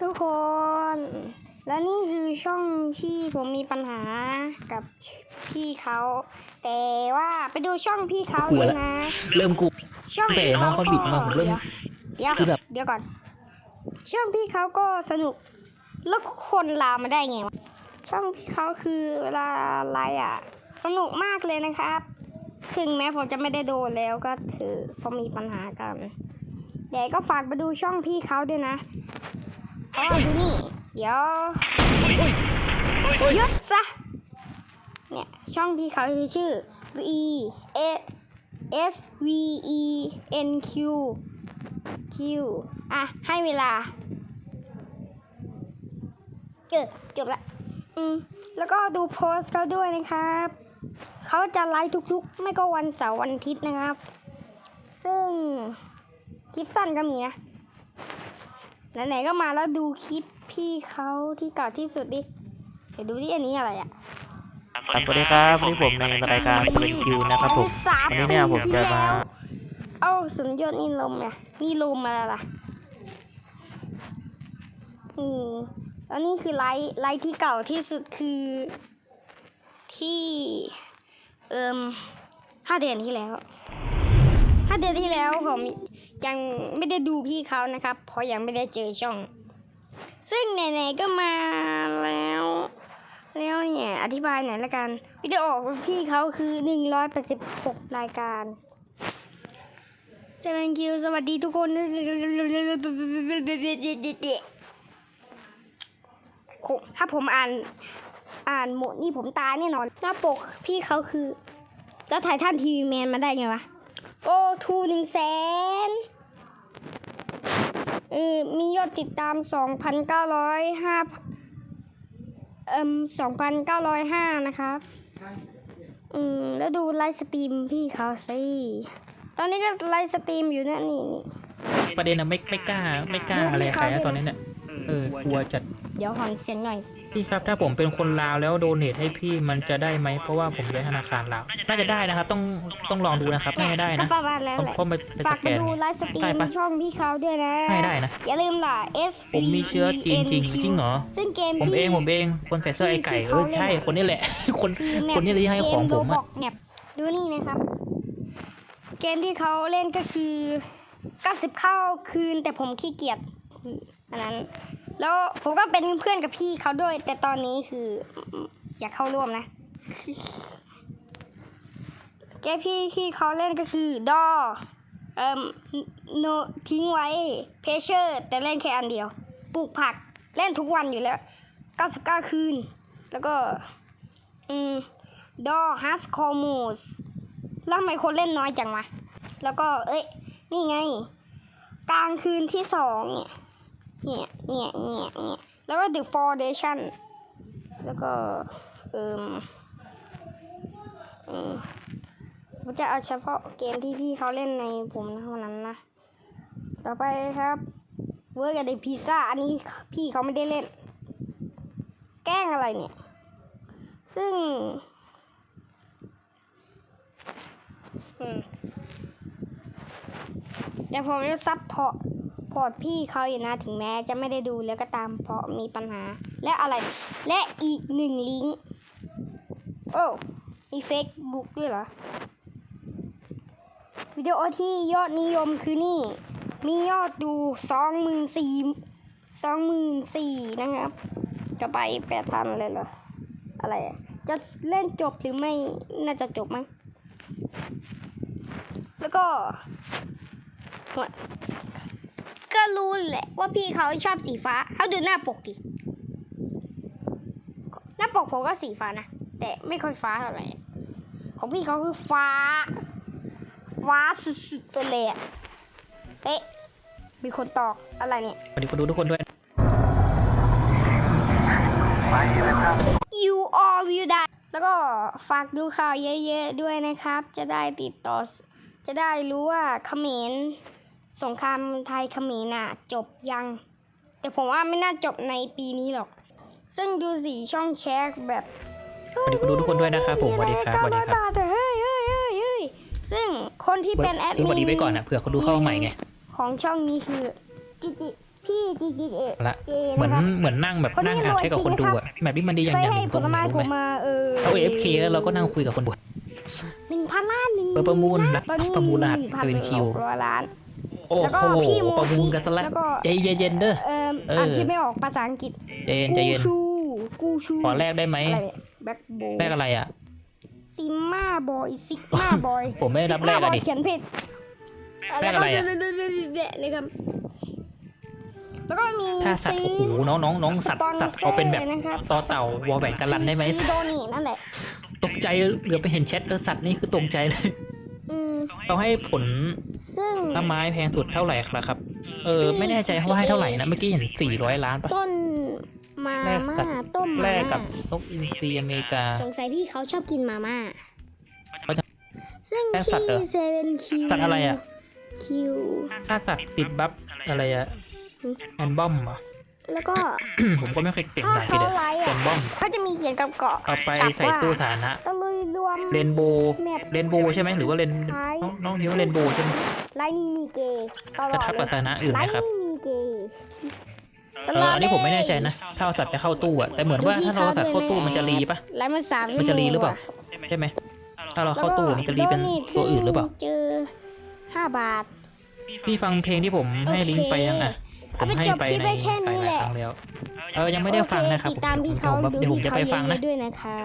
ทุกคน และนี่คือช่องที่ผมมีปัญหากับพี่เขา แต่ว่าไปดูช่องพี่เขากลัเลวยแล้วนะ เริ่มกูช่องแต่น้องเขาบิดมาผมเริ่ม เดี๋ยวคือแบบ เดี๋ยวก่อน ช่องพี่เขาก็สนุก แล้วคนลาวมาได้ไงวะ ช่องพี่เขาคือเวลาไลฟ์อะ สนุกมากเลยนะครับ ถึงแม้ผมจะไม่ได้โดนแล้วก็ถือเพราะมีปัญหากัน เดี๋ยวก็ฝากไปดูช่องพี่เขาด้วยนะ อ๋อดูนี่ เดี๋ยวยุดซะ เนี่ย ช่องพี่เขาชื่อ V A S V E N Q Q อะ ให้เวลาเจอจบละอืม แล้วก็ดูโพสต์เขาด้วยนะครับ เขาจะไลฟ์ทุกๆ ไม่ก็วันเสาร์วันอาทิตย์นะครับ ซึ่งคลิปสั้นก็มีนะ ไหนๆก็มาแล้วดูคลิปพี่เขาที่เก่าที่สุดดิเดี๋ยวดูที่อันนี้อะไรอะครับสวัสดีครับวันนี้ผมในรายการเซเว่นคิวนะครับผมสามวันนี้เนี่ยผมจะมาเอ้าสุนยอดนี่ลมไงนี่ลมอะไรล่ะอืมแล้วนี่คือไลท์ไลท์ที่เก่าที่สุดคือที่เอิมห้าเดือนที่แล้วห้าเดือนที่แล้วผม ยังไม่ได้ดูพี่เขานะครับ เพราะยังไม่ได้เจอช่อง ซึ่งไหนๆก็มาแล้ว แล้วเนี่ย อธิบายหน่อยละกัน วิดีโอของพี่เขาคือ 186 รายการเซเว่นคิวสวัสดีทุกคนถ้าผมอ่านอ่านหมดนี่ผมตายแน่นอน หน้าปกพี่เขาคือ แล้วไททันทีวีแมนมาได้ไงวะ โอ้ทูหนึ่งแสน เออมียอดติดตาม2,905เอ่ม2,905นะครับอืมแล้วดูไลฟ์สตรีมพี่เขาสิตอนนี้ก็ไลฟ์สตรีมอยู่นะนี่นี่ประเด็นนะไม่ไม่กล้า ไม่กล้าอะไรใครนะตอนนี้เนี่ยเออกลัวจัดเดี๋ยวหอนเสียงหน่อย พี่ครับถ้าผมเป็นคนลาวแล้วโดเนทให้พี่มันจะได้ไหมเพราะว่าผมใช้ธนาคารลาวน่าจะได้นะครับ ต้องต้องลองดูนะครับน่าจะได้ก็นะประมาณแล้วเพราะแหละเพราะมันเป็นฝาสกแกมาน ดูไงไลฟ์สตรีได้มปะ ช่องพี่เขาด้วยนะ ให้ได้นะ อย่าลืมล่ะ S ผมมีเชื้อจีนจริงจริงเหรอ ซึ่งเกมผมเองที่ผมเองคนใส่เสื้อไอ้ไก่เออใช่คนนี้แหละ คนคือแมปคนนี้เลยที่ให้ของผมเกอะ Roblox เนี่ยดูนี่นะครับ เกมที่เขาเล่นก็คือ 90 เข้าคืนแต่ผมขี้เกียจอันนั้น แล้วผมก็เป็นเพื่อนกับพี่เขาด้วย แต่ตอนนี้คือ อยากเข้าร่วมนะเกมที่ที่เขาเล่นก็คือดอเอ่มโนทิ้งไว้เพเชอร์แต่เล่นแค่อันเดียวปลูกผักเล่นทุกวันอยู่แล้ว 99 คืน แล้วก็ อืมดอฮัสคอมูสแล้วทำไมคนเล่นน้อยจังวะ แล้วก็ เอ้ย นี่ไง กลางคืนที่สองเนี่ย เนี่ยเนี่ยเนี่ยเนี่ยแล้วก็ The Foundation แล้วก็เอิมอืมผมจะเอาเฉพาะเกมที่พี่เขาเล่นในผมเท่านั้นนะ ต่อไปครับเวิร์กับเดพิซซ่าอันนี้พี่เขาไม่ได้เล่น แกล้งอะไรเนี่ย ซึ่งอืมเดี๋ยวผมจะซับพอ พอร์ตพี่เขาอยู่นะถึงแม้จะไม่ได้ดูแล้วก็ตามเพราะมีปัญหา และอะไรและอีกหนึ่งลิงก์โอ้มีเฟซบุ๊กด้วยเหรอวิดีโอที่ยอดนิยมคือนี่ มียอดดูสองหมื่นสี่สองหมื่นสี่นะครับ จะไปแปดพันเลยเหรอ อะไร จะเล่นจบหรือไม่น่าจะจบมั้งแล้วก็หัว ก็รู้แหละว่าพี่เขาชอบสีฟ้าเขาดูหน้าปกดิ หน้าปกผมก็สีฟ้านะ แต่ไม่ค่อยฟ้าเท่าไหร่ของพี่เขาคือฟ้า ฟ้าสุดๆไปเลยอะเอ๊ะ มีคนตอกอะไรเนี่ยสวัสดีคนดูทุกคนด้วย you all will die แล้วก็ฝากดูข่าวเยอะๆด้วยนะครับ จะได้ติดต่อ จะได้รู้ว่าเขมร สงครามไทยเขมรน่ะ จบยัง แต่ผมว่าไม่น่าจบในปีนี้หรอก ซึ่งดูสีช่องแชร์แบบสวัสดีคนดูทุกคนด้วยนะครับผมสวัสดีครับสวัสดีครับแต่เฮ้ยเฮ้ยเฮ้ยเฮ้ยซึ่งคนที่เป็นแอดคือมิพอดีไว้ก่อนอะเผื่อคนดูเข้ามาใหม่ไง ของช่องนี้คือกิจิพี่จีจีเอละเจเหมือนนะครับเหมือนนั่งแบบคนนี้นั่งอ่านรวยใช้กับคนจริดูงไหมครับอะแบบนี้มันดีอย่างเคอยย่างหให้นึ่งผตรงลไหนไม้รู้ผไหมมมาเออเอา AFK แล้วเราก็นั่งคุยกับคนดูหนึ่งพันล้านหนึ่งเปิดประมูลตอนนี้ประมูลรหัสหนึ่งพันเป็นคิวร้อยล้าน โอ้แล้วก็โหพี่โมประมูลชิกันซะแล้วแล้วก็ใจเย็นๆเด้อ เอ่อเอออ่ อ่านที่ไม่ออกภาษาอังกฤษใจเย็นใจกูเย็นชูกูชูขอแรกได้ไหมอะไรเนี่ยแบ็คโบแรกอะไรอะ ซิมมาบอยซิกมาบอยผมไม่ได้รับแรกอะดิเขียนผิดแรกอะไรอะเลยครับแล้วก็มีถ้าสัตว์โอ้โหน้องน้องน้องสัตว์สัตว์เขาเป็นแบบนะครับต่อเต่าวอลแหวนกันลันได้ไหม ซีโดนี่นั่นแหละ ตกใจเหลือไปเห็นแชทแล้วสัตว์นี่คือตกใจเลยอืม เขาให้ผลซึ่งละไม้แพงสุดเท่าไหร่ครับ เออ ไม่แน่ใจว่าให้เท่าไหร่นะเมื่อกี้เห็น400ล้านปะต้นมาแลกสัม่าตว์ต้มมาแลกกับม่านกอินทรีอเมริกา สงสัยพี่เขาชอบกินมาม่าเขาจะซึ่งแลกสัตว์เหรอที่เซเว่นคิวสัตว์อะไรอะคิวถ้าสัตว์ติดบัฟอะไรอะแอนบอมเหรอ แล้วก็ผมก็ไม่เคยเก่งถ้าภาษาอังกฤเขาษอะไลฟ์แออะนบอมเขาจะมีเขียนกับเกาะเอาไปศัพท์ใส่ว่าตู้สาธารณะตะลุยรวมเรนโบว์แมปเรนโบว์ใช่ไหมหรือว่าเรนใช่น้องน้องนิ้วาเรนโบว์ใช่ไหมไลน์นี้มีเกย์ตลจะอดทับเลกับยสาธารณะอื่นไลไหมน์ครับนี้มีเกย์เอออันนี้ผมไม่แน่ใจนะ ถ้าเอาสัตว์ไปเข้าตู้อะแต่เหมือนว่าถ้าเราเอาสัตว์เข้าตู้มันจะรีปะไลน์มันสามมันจะรีหรือเปล่าชั่วโมงใช่ไหมถ้าเราว่ะเข้าตู้มันจะรีเป็นแล้วตัวอื่นหรือเปล่าเจอห้าบาทพี่ฟังเพลงที่ผมให้ลิงก์ไปยังอะ ผเอามไปให้จบไปคลิปในไว้แค่หนี้ลายแหละๆครั้งแล้ว เออยังไม่ได้ฟังนะครับโอเติดตามพี่เขาผมดูเดี๋ยวผมพี่จะเขาไปฟังเยนะอะๆด้วยนะคะ